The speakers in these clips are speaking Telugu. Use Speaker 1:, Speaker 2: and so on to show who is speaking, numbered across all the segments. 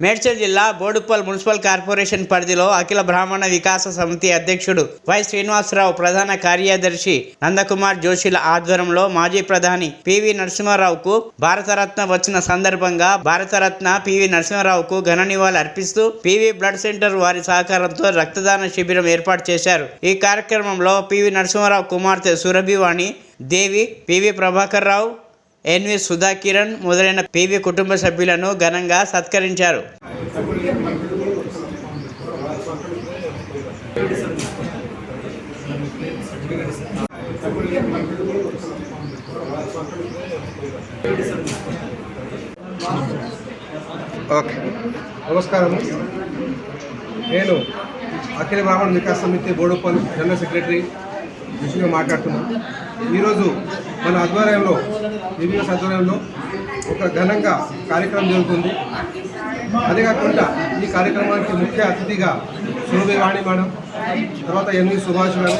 Speaker 1: మేడ్చల్ జిల్లా బోడుప్పల్ మున్సిపల్ కార్పొరేషన్ పరిధిలో అఖిల బ్రాహ్మణ వికాస సమితి అధ్యక్షుడు వై శ్రీనివాసరావు ప్రధాన కార్యదర్శి నందకుమార్ జోషిల ఆధ్వర్యంలో మాజీ ప్రధాని పివి నరసింహారావుకు భారతరత్న వచ్చిన సందర్భంగా భారతరత్న పివి నరసింహారావుకు ఘన నివాళులు అర్పిస్తూ పివి బ్లడ్ సెంటర్ వారి సహకారంతో రక్తదాన శిబిరం ఏర్పాటు చేశారు. ఈ కార్యక్రమంలో పివి నరసింహారావు కుమార్తె Surabhi Vani Devi P V Prabhakar Rao N V Sudha Kiran మొదలైన పివి కుటుంబ సభ్యులను ఘనంగా సత్కరించారు.
Speaker 2: ఓకే.
Speaker 3: నమస్కారం. నేను అఖిల బ్రాహ్మణ వికాస్ సమితి బోడుపల్ జనరల్ సెక్రటరీ విషయంలో మాట్లాడుతున్నాను ఈరోజు మన ఆధ్వర్యంలో ఈవీఎస్ ఆధ్వర్యంలో ఒక ఘనంగా కార్యక్రమం జరుగుతుంది. అదే కాకుండా ఈ కార్యక్రమానికి ముఖ్య అతిథిగా సురభి వాణి మేడం తర్వాత ఎన్వి సుభాష్ గారు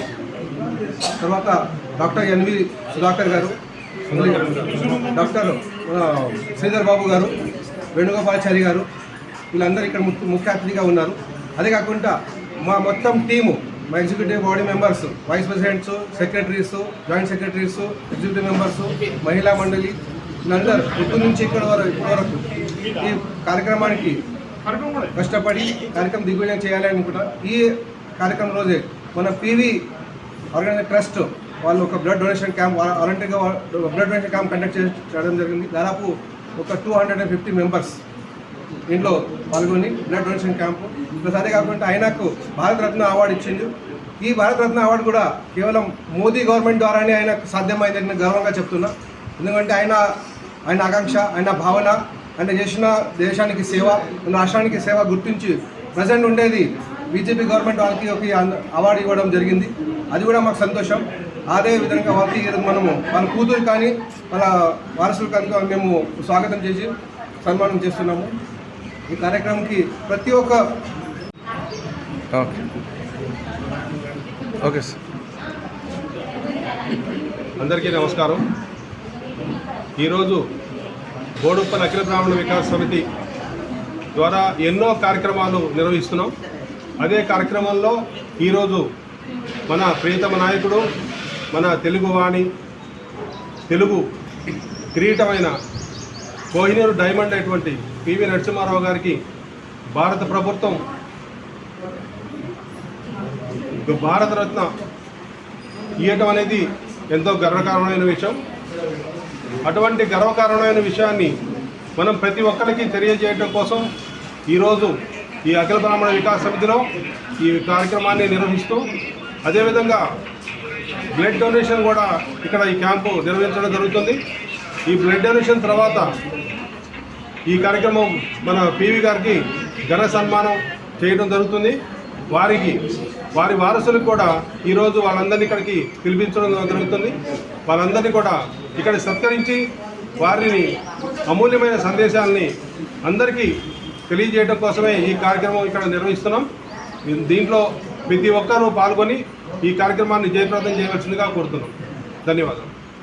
Speaker 3: తర్వాత డాక్టర్ ఎన్వి సుధాకర్ గారు డాక్టర్ శ్రీధర్ బాబు గారు వేణుగోపాలాచారి గారు వీళ్ళందరూ ఇక్కడ ముఖ్య అతిథిగా ఉన్నారు. అదే కాకుండా మా మొత్తం టీము మా executive body members vice presidents secretaries joint secretaries executive members మహిళా మండలి అందరు ఇప్పటి నుంచి ఇక్కడ వరకు ఇప్పటి వరకు ఈ కార్యక్రమానికి కష్టపడి కార్యక్రమం దిగ్విజయం చేయాలి అనుకుంటా ఈ కార్యక్రమం రోజే మన పివి ఆర్గనైజ్ ట్రస్ట్ వాళ్ళు ఒక బ్లడ్ డొనేషన్ క్యాంప్ వాలంటీర్గా బ్లడ్ డొనేషన్ క్యాంప్ కండక్ట్ చేయడం జరిగింది. దాదాపు ఒక two hundred and fifty members దీంట్లో పాల్గొని బ్లడ్ డొనేషన్ క్యాంపు ప్లస్ అదే కాకుండా ఆయనకు భారతరత్న అవార్డు ఇచ్చింది ఈ భారతరత్న అవార్డు కూడా కేవలం మోదీ గవర్నమెంట్ ద్వారానే ఆయనకు సాధ్యమైందని నేను గర్వంగా చెప్తున్నా. ఎందుకంటే ఆయన ఆయన ఆకాంక్ష ఆయన భావన ఆయన చేసిన దేశానికి సేవ మన రాష్ట్రానికి సేవ గుర్తించి ప్రజెంట్ ఉండేది బీజేపీ గవర్నమెంట్ వాళ్ళకి ఒక అవార్డు ఇవ్వడం జరిగింది. అది కూడా మాకు సంతోషం. అదే విధంగా వాళ్ళకి ఈరోజు మనము వాళ్ళ కూతురు కానీ వాళ్ళ వారసులు కానీ మేము స్వాగతం చేసి సన్మానం చేస్తున్నాము. ఈ కార్యక్రమంకి ప్రతి ఒక్క
Speaker 2: ఓకే. Okay sir.
Speaker 4: అందరికీ నమస్కారం. ఈరోజు బోడుప్పల్ అఖిల బ్రాహ్మణ వికాస్ సమితి ద్వారా ఎన్నో కార్యక్రమాలు నిర్వహిస్తున్నాం. అదే కార్యక్రమంలో ఈరోజు మన ప్రియతమ నాయకుడు మన తెలుగువాణి తెలుగు కిరీటమైన కోహినూరు డైమండ్ అయినటువంటి పివి నరసింహారావు గారికి భారత ప్రభుత్వం భారతరత్న ఇవ్వటం అనేది ఎంతో గర్వకారణమైన విషయం. అటువంటి గర్వకారణమైన విషయాన్ని మనం ప్రతి ఒక్కరికి తెలియజేయడం కోసం ఈరోజు ఈ అఖిల బ్రాహ్మణ వికాస్ సమితిలో ఈ కార్యక్రమాన్ని నిర్వహిస్తూ అదేవిధంగా బ్లడ్ డొనేషన్ కూడా ఇక్కడ ఈ క్యాంపు నిర్వహించడం జరుగుతుంది. ఈ బ్లడ్ డొనేషన్ తర్వాత ఈ కార్యక్రమం మన పివి గారికి ఘన సన్మానం చేయడం జరుగుతుంది. వారికి వారి వారసులకు కూడా ఈరోజు వాళ్ళందరినీ ఇక్కడికి పిలిపించడం జరుగుతుంది. వాళ్ళందరినీ కూడా ఇక్కడ సత్కరించి వారిని అమూల్యమైన సందేశాలని అందరికీ తెలియజేయడం కోసమే ఈ కార్యక్రమం ఇక్కడ నిర్వహిస్తున్నాం. దీంట్లో ప్రతి ఒక్కరూ పాల్గొని ఈ కార్యక్రమాన్ని జయప్రదం చేయవలసిందిగా కోరుతున్నాం. ధన్యవాదాలు.